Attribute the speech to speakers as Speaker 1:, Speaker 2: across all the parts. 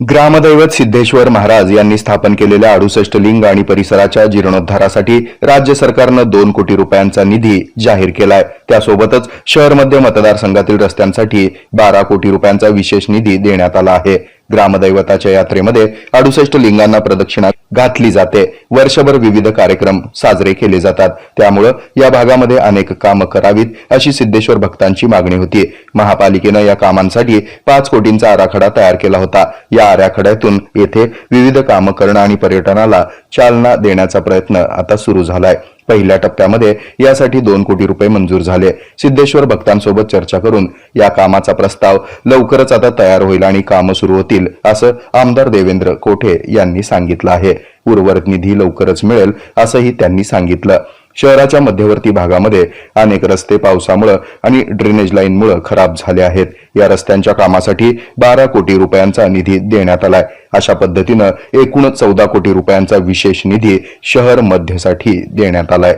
Speaker 1: ग्रामदैवत सिद्धेश्वर महाराज यांनी स्थापन केलेल्या अडुसष्ट लिंग आणि परिसराच्या जीर्णोद्धारासाठी राज्य सरकारनं दोन कोटी रुपयांचा निधी जाहीर केलाय. त्यासोबतच शहर मध्य मतदारसंघातील रस्त्यांसाठी बारा कोटी रुपयांचा विशेष निधी देण्यात आला आहे. ग्रामदैवताच्या यात्रेमध्ये अडुसष्ट लिंगांना प्रदक्षिणा घातली जाते. वर्षभर विविध कार्यक्रम साजरे केले जातात. त्यामुळं या भागामध्ये अनेक कामं करावीत अशी सिद्धेश्वर भक्तांची मागणी होती. महापालिकेनं या कामांसाठी पाच कोटींचा आराखडा तयार केला होता. या आराखड्यातून येथे विविध कामं करणं आणि पर्यटनाला चालना देण्याचा प्रयत्न आता सुरू झालाय. पहिल्या टप्प्यामध्ये यासाठी दोन कोटी रुपये मंजूर झाले. सिद्धेश्वर भक्तांसोबत चर्चा करून या कामाचा प्रस्ताव लवकरच आता तयार होईल आणि कामं सुरू होतील असं आमदार देवेंद्र कोठे यांनी सांगितलं आहे. उर्वरित निधी लवकरच मिळेल असंही त्यांनी सांगितलं. शहराच्या मध्यवर्ती भागामध्ये अनेक रस्ते पावसामुळं आणि ड्रेनेज लाईनमुळं खराब झाले आहेत. या रस्त्यांच्या कामासाठी बारा कोटी रुपयांचा निधी देण्यात आलाय. अशा पद्धतीनं एकूण चौदा कोटी रुपयांचा विशेष निधी शहर मध्यसाठी देण्यात आलाय.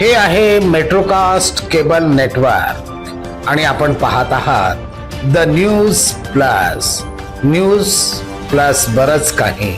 Speaker 2: हे आहे मेट्रोकास्ट केबल नेटवर्क आणि आपण पाहत आहात the news plus news plus बरंच काही.